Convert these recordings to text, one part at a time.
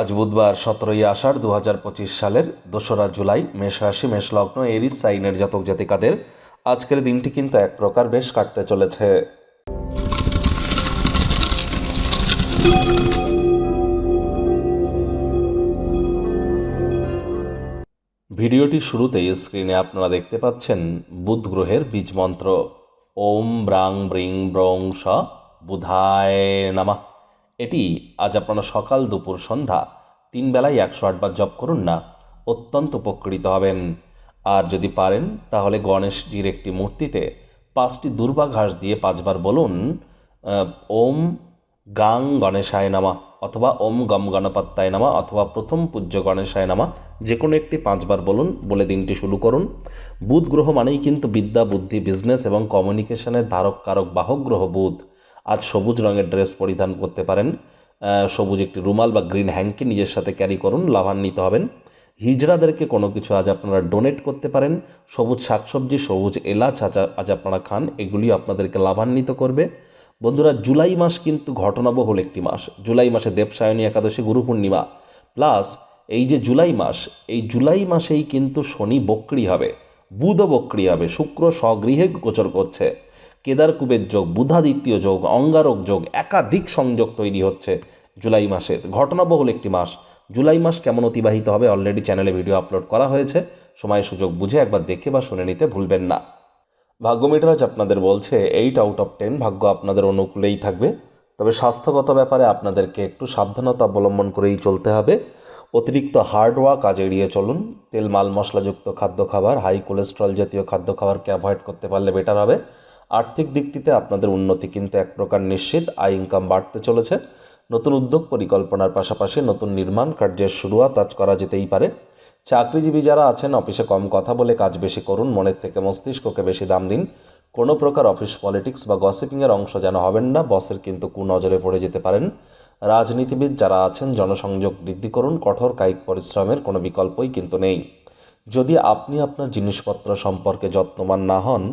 আজ বুধবার সতেরোই আষাঢ় দু হাজার পঁচিশ সালের দোসরা জুলাই, মেষ রাশি, মেষ এরিস, সাইনের জাতক জাতিকাদের আজকের দিনটি কিন্তু এক প্রকার বেশ কাটতে চলেছে। ভিডিওটি শুরুতেই স্ক্রিনে আপনারা দেখতে পাচ্ছেন বুধ গ্রহের বীজ মন্ত্র। ওম ব্রাং ব্রিং ব্রং স বুধায় নামা। এটি আজ আপনারা সকাল দুপুর সন্ধ্যা তিন বেলায় একশো আটবার জপ করুন না, অত্যন্ত উপকৃত হবেন। আর যদি পারেন, তাহলে গণেশজির একটি মূর্তিতে পাঁচটি দুর্বা ঘাস দিয়ে পাঁচবার বলুন ওম গাং গণেশায় নামা অথবা ওম গম গণপত্তায় নামা অথবা প্রথম পূজ্য গণেশায় নামা যে কোনো একটি পাঁচবার বলুন, বলে দিনটি শুরু করুন। বুধ গ্রহ মানেই কিন্তু বিদ্যা, বুদ্ধি বিজনেস এবং কমিউনিকেশনের ধারক, কারক, বাহক, গ্রহ, বুধ। আজ সবুজ রঙের ড্রেস পরিধান করতে পারেন। সবুজ একটি রুমাল বা গ্রিন হ্যাঙ্কি নিজের সাথে ক্যারি করুন, লাভান্বিত হবেন। হিজড়াদেরকে কোনো কিছু আজ আপনারা ডোনেট করতে পারেন। সবুজ শাকসবজি, সবুজ এলাচ আজ আপনারা খান, এগুলি আপনাদেরকে লাভান্বিত করবে। বন্ধুরা, জুলাই মাস কিন্তু ঘটনাবহুল একটি মাস। জুলাই মাসে দেবসায়নী একাদশী, গুরু পূর্ণিমা। প্লাস এই যে জুলাই মাস, এই জুলাই মাসেই কিন্তু শনি বক্রি হবে, বুধ বক্রি হবে, শুক্র স্বগৃহে গোচর করছে। কেদারকুবের যোগ, বুধাদিত্য যোগ, অঙ্গারক যোগ একাধিক সংযোগ তৈরি হচ্ছে জুলাই মাসের। ঘটনাবহুল একটি মাস। জুলাই মাস কেমন অতিবাহিত হবে অলরেডি চ্যানেলে ভিডিও আপলোড করা হয়েছে। সময় সুযোগ বুঝে একবার দেখে বা শুনে নিতে ভুলবেন না। ভাগ্য মিটারাজ আপনাদের বলছে এইট আউট অফ টেন ভাগ্য আপনাদের অনুকূলেই থাকবে। তবে স্বাস্থ্যগত ব্যাপারে আপনাদেরকে একটু সাবধানতা অবলম্বন করেই চলতে হবে। অতিরিক্ত হার্ড ওয়ার্ক কাজ এড়িয়ে চলুন। তেল, মাল, মশলাযুক্ত খাদ্য খাবার হাই কোলেস্ট্রল জাতীয় খাদ্য খাবারকে অ্যাভয়েড করতে পারলে বেটার হবে। আর্থিক দিকটিতে আপনাদের উন্নতি কিন্তু এক প্রকার নিশ্চিত। আয় ইনকাম বাড়তে চলেছে। নতুন উদ্যোগ পরিকল্পনার পাশাপাশি নতুন নির্মাণ কার্যের শুরুয়াত আজ করা যেতেই পারে। চাকরিজীবী যারা আছেন, অফিসে কম কথা বলে কাজ বেশি করুন, মনের থেকে মস্তিষ্ককে বেশি দাম দিন। কোনো প্রকার অফিস পলিটিক্স বা গসিপিংয়ের অংশ যেন হবেন না, বসের কিন্তু কুনজরে পড়ে যেতে পারেন। রাজনীতিবিদ যারা আছেন, জনসংযোগ বৃদ্ধি করুন, কঠোর কায়িক পরিশ্রমের কোনো বিকল্পই কিন্তু নেই। যদি আপনি আপনার জিনিসপত্র সম্পর্কে যত্নবান না হন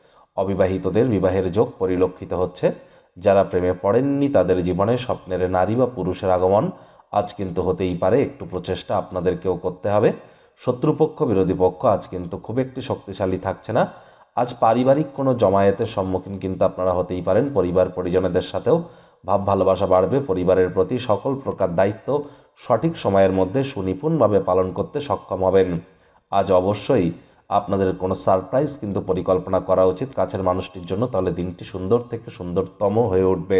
অবিবাহিতদের বিবাহের যোগ পরিলক্ষিত হচ্ছে। যারা প্রেমে পড়েননি তাদের জীবনে স্বপ্নের নারী বা পুরুষের আগমন আজ কিন্তু হতেই পারে। একটু প্রচেষ্টা আপনাদেরকেও করতে হবে। শত্রুপক্ষ, বিরোধী পক্ষ আজ কিন্তু খুব একটি শক্তিশালী থাকছে না। আজ পারিবারিক কোনো জমায়েতের সম্মুখীন কিন্তু আপনারা হতেই পারেন। পরিবার, পরিজনেদের সাথেও ভাব ভালোবাসা বাড়বে। পরিবারের প্রতি সকল প্রকার দায়িত্ব সঠিক সময়ের মধ্যে সুনিপুণভাবে পালন করতে সক্ষম হবেন। আজ অবশ্যই আপনাদের কোনো সারপ্রাইজ কিন্তু পরিকল্পনা করা উচিত কাছের মানুষটির জন্য, তাহলে দিনটি সুন্দর থেকে সুন্দরতম হয়ে উঠবে।